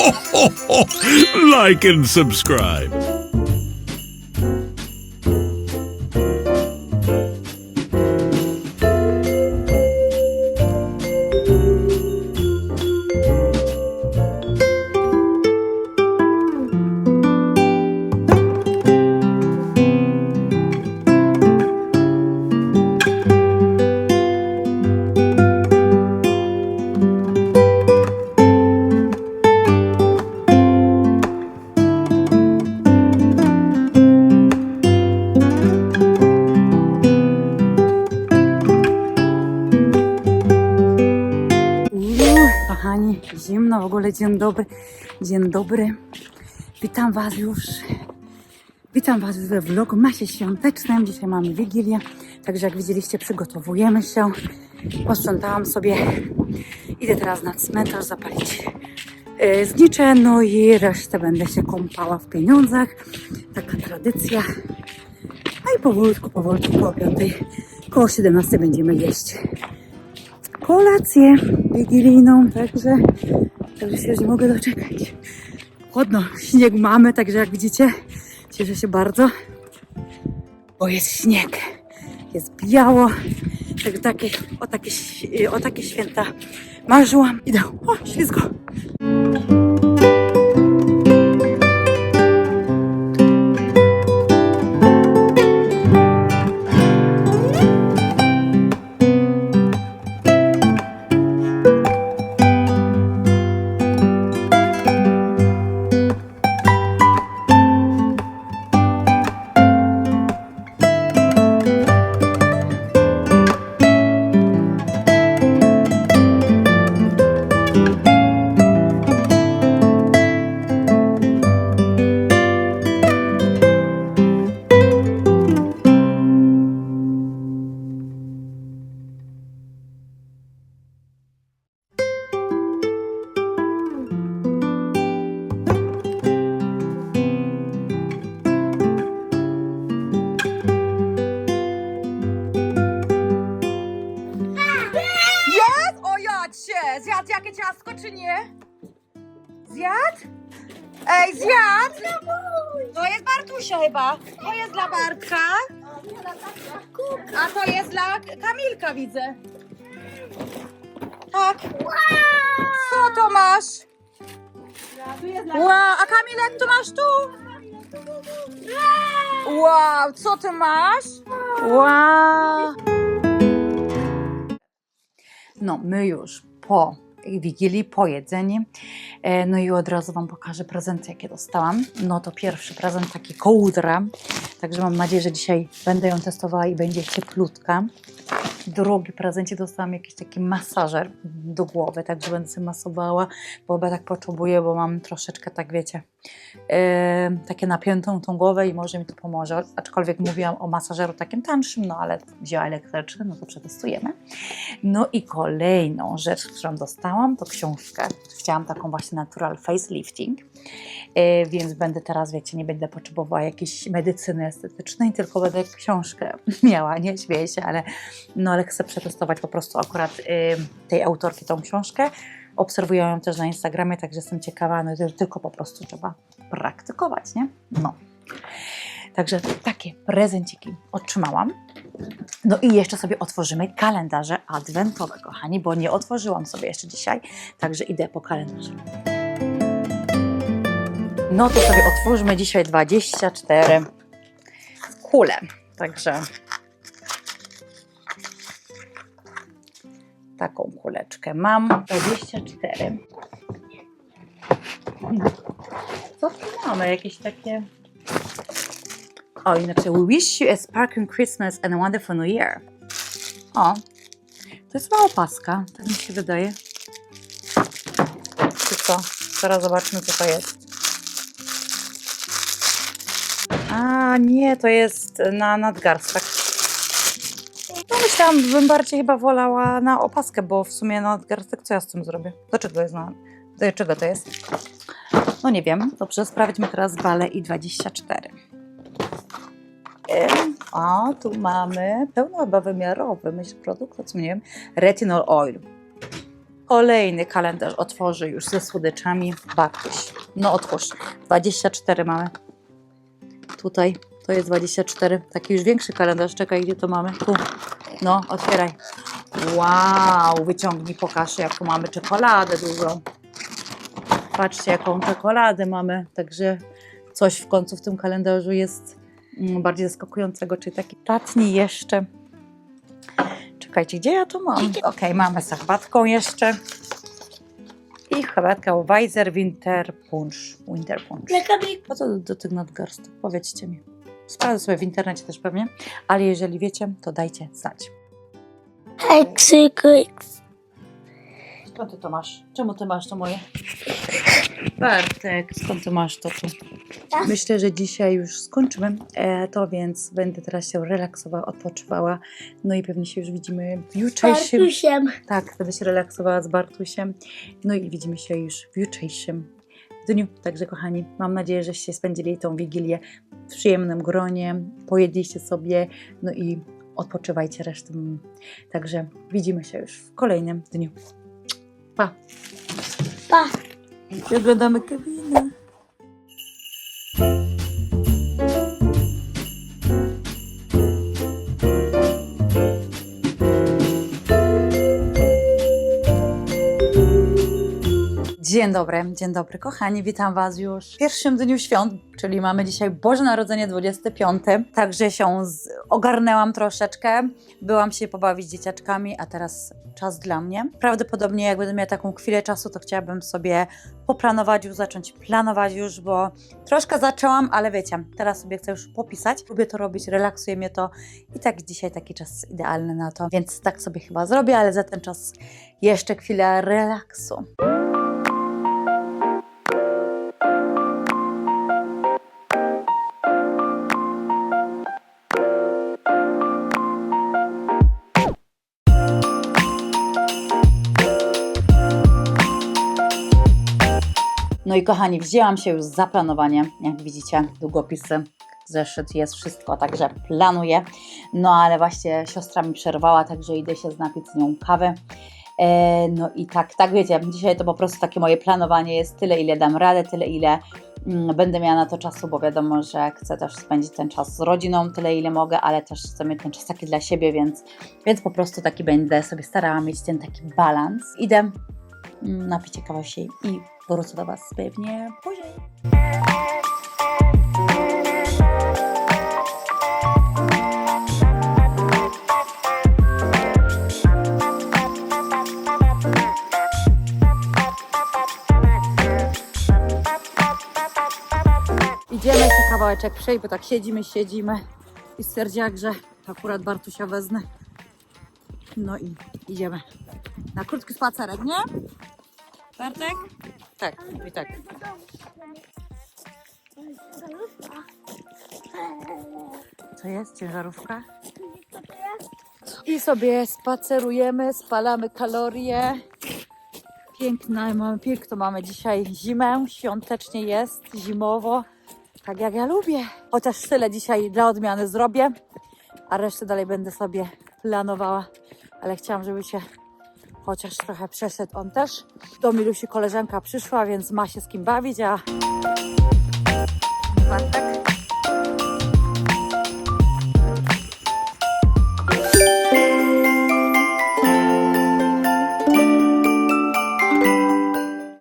like and subscribe. Ogóle, dzień dobry, dzień dobry. Witam Was już, witam Was we vlogmasie świątecznym. Dzisiaj mamy Wigilię, także jak widzieliście przygotowujemy się. Posprzątałam sobie, idę teraz na cmentarz zapalić e, znicze, no i resztę będę się kąpała w pieniądzach. Taka tradycja. A i powolutku, powolutku po piątej, koło 17 będziemy jeść kolację wigilijną, także, także się już nie mogę doczekać. Chłodno, śnieg mamy, także jak widzicie, cieszę się bardzo, bo jest śnieg, jest biało, także takie, o, takie, o takie święta marzyłam. Idę, o, ślizgo. Bartusia chyba. To jest dla Bartka. A to jest dla Kamilka, widzę. Tak. Co to masz? Wow, a Kamilek, tu masz tu? Wow, co ty masz? Wow. No, my już po Wigilii, po jedzeniu. E, No i od razu Wam pokażę prezenty, jakie dostałam. No to pierwszy prezent taki kołdra, także mam nadzieję, że dzisiaj będę ją testowała i będzie cieplutka. Drugi prezencie dostałam jakiś taki masażer do głowy, także będę sobie masowała, bo chyba tak potrzebuję, bo mam troszeczkę, tak wiecie, e, takie napiętą tą głowę i może mi to pomoże. Aczkolwiek mówiłam o masażeru takim tańszym, no ale wzięła elektryczny, no to przetestujemy. No i kolejną rzecz, którą dostałam, to książkę. Chciałam taką właśnie natural facelifting, e, więc będę teraz, wiecie, nie będę potrzebowała jakiejś medycyny estetycznej, tylko będę książkę miała, nie śmieję się, ale no ale chcę przetestować po prostu akurat e, tej autorki tą książkę. Obserwuję ją też na Instagramie, także jestem ciekawa, no tylko po prostu trzeba praktykować, nie? No. Także takie prezenciki otrzymałam. No i jeszcze sobie otworzymy kalendarze adwentowe, kochani, bo nie otworzyłam sobie jeszcze dzisiaj, także idę po kalendarze. No to sobie otwórzmy dzisiaj 24 kule. Także taką kuleczkę mam. 24. Co tu mamy? Jakieś takie. O, inaczej. We wish you a sparkling Christmas and a wonderful New Year. O, to jest mała opaska, tak mi się wydaje. Czy co? Zaraz zobaczmy, co to jest. A, nie, to jest na nadgarstek. No myślałam, bym bardziej chyba wolała na opaskę, bo w sumie na nadgarstek co ja z tym zrobię? Do czego jest. Do czego to jest? No nie wiem. Dobrze, sprawdźmy teraz Bale i 24. Ym, O, tu mamy pełno chyba wymiarowy, myśl produkt, co nie wiem, retinol oil. Kolejny kalendarz otworzy już ze słodyczami Bartuś. No otwórz. 24 mamy. Tutaj to jest 24. Taki już większy kalendarz. Czekaj, gdzie to mamy? Tu. No, otwieraj. Wow, wyciągnij, pokaż jaką mamy czekoladę dużą. Patrzcie, jaką czekoladę mamy. Także coś w końcu w tym kalendarzu jest mm, bardziej zaskakującego, czyli taki tatni jeszcze. Czekajcie, gdzie ja to mam? Okej, mamy z herbatką jeszcze. I herbatkę Weiser Winter Punch. Winter Punch. Po co do, do tych nadgarstek? Powiedzcie mi. Sprawdzę sobie w internecie też pewnie, ale jeżeli wiecie, to dajcie znać. Exykyks. Skąd ty to masz? Czemu ty masz to moje? Bartek, skąd ty masz to tu? Myślę, że dzisiaj już skończymy e, to, więc będę teraz się relaksowała, odpoczywała. No i pewnie się już widzimy w jutrzejszym... Bartusiem. Tak, będę się relaksowała z Bartusiem. No i widzimy się już w jutrzejszym dniu. Także kochani, mam nadzieję, żeście spędzili tą Wigilię w przyjemnym gronie, pojedliście sobie, no i odpoczywajcie resztę. Także widzimy się już w kolejnym dniu. Pa! Pa. Oglądamy Kevina. Dzień dobry, dzień dobry kochani, witam Was już w pierwszym dniu świąt, czyli mamy dzisiaj Boże Narodzenie 25, także się z... ogarnęłam troszeczkę, byłam się pobawić z dzieciaczkami, a teraz czas dla mnie. Prawdopodobnie jak będę miała taką chwilę czasu, to chciałabym sobie poplanować już, zacząć planować już, bo troszkę zaczęłam, ale wiecie, teraz sobie chcę już popisać, lubię to robić, relaksuje mnie to i tak dzisiaj taki czas idealny na to, więc tak sobie chyba zrobię, ale za ten czas jeszcze chwilę relaksu. No i kochani, wzięłam się już za planowanie. Jak widzicie, długopisy, zeszyt, jest wszystko, także planuję. No ale właśnie siostra mi przerwała, także idę się napić z nią kawy. E, no i tak, tak wiecie, dzisiaj to po prostu takie moje planowanie jest tyle, ile dam radę, tyle, ile mm, będę miała na to czasu, bo wiadomo, że chcę też spędzić ten czas z rodziną, tyle, ile mogę, ale też chcę mieć ten czas taki dla siebie, więc, więc po prostu taki będę sobie starała mieć ten taki balans. Idę mm, napić kawę się i wrócę do Was pewnie później. Idziemy się kawałeczek przejść, bo tak siedzimy, siedzimy i stwierdziłam, że akurat Bartusia wezmę. No i idziemy na krótki spacerek, nie? Bartek? Tak, i tak. Co jest? Ciężarówka? I sobie spacerujemy, spalamy kalorie. Piękna, mamy piękno, mamy dzisiaj zimę, świątecznie jest, zimowo, tak jak ja lubię. Chociaż tyle dzisiaj dla odmiany zrobię, a resztę dalej będę sobie planowała, ale chciałam, żeby się chociaż trochę przeszedł on też. Do Milusi koleżanka przyszła, więc ma się z kim bawić, a